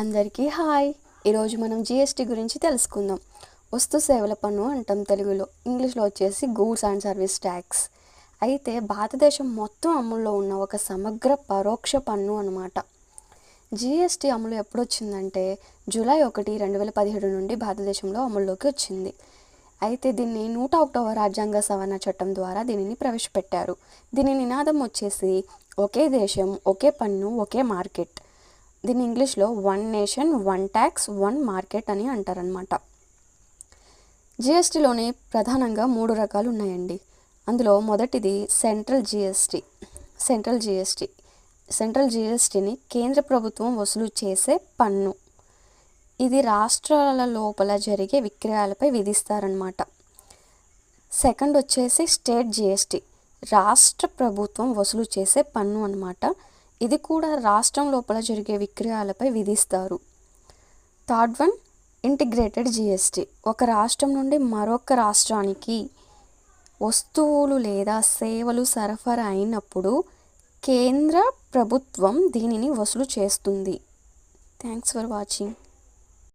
అందరికీ హాయ్. ఈరోజు మనం జిఎస్టీ గురించి తెలుసుకుందాం. వస్తు సేవల పన్ను అంటాం తెలుగులో. ఇంగ్లీష్లో వచ్చేసి గూడ్స్ అండ్ సర్వీస్ ట్యాక్స్. అయితే భారతదేశం మొత్తం అమల్లో ఉన్న ఒక సమగ్ర పరోక్ష పన్ను అనమాట జిఎస్టీ అమలు ఎప్పుడు వచ్చిందంటే జూలై ఒకటి రెండు వేల పదిహేడు నుండి భారతదేశంలో అమల్లోకి వచ్చింది. అయితే దీన్ని నూట ఒకటవ రాజ్యాంగ సవరణ చట్టం ద్వారా దీనిని ప్రవేశపెట్టారు. దీని నినాదం వచ్చేసి ఒకే దేశం ఒకే పన్ను ఒకే మార్కెట్. దీన్ని ఇంగ్లీష్లో one nation one tax one market అని అంటారనమాట జిఎస్టీలోని ప్రధానంగా మూడు రకాలు ఉన్నాయండి. అందులో మొదటిది central GST. Central GST. Central జిఎస్టీని కేంద్ర ప్రభుత్వం వసూలు చేసే పన్ను. ఇది రాష్ట్రాల లోపల జరిగే విక్రయాలపై విధిస్తారనమాట సెకండ్ వచ్చేసి స్టేట్ జిఎస్టీ. రాష్ట్ర ప్రభుత్వం వసూలు చేసే పన్ను అనమాట ఇది కూడా రాష్ట్రం లోపల జరిగే విక్రయాలపై విధిస్తారు. Third one integrated GST. ఒక రాష్ట్రం నుండి మరొక రాష్ట్రానికి వస్తువులు లేదా సేవలు సరఫరా అయినప్పుడు కేంద్ర ప్రభుత్వం దీనిని వసూలు చేస్తుంది. Thanks for watching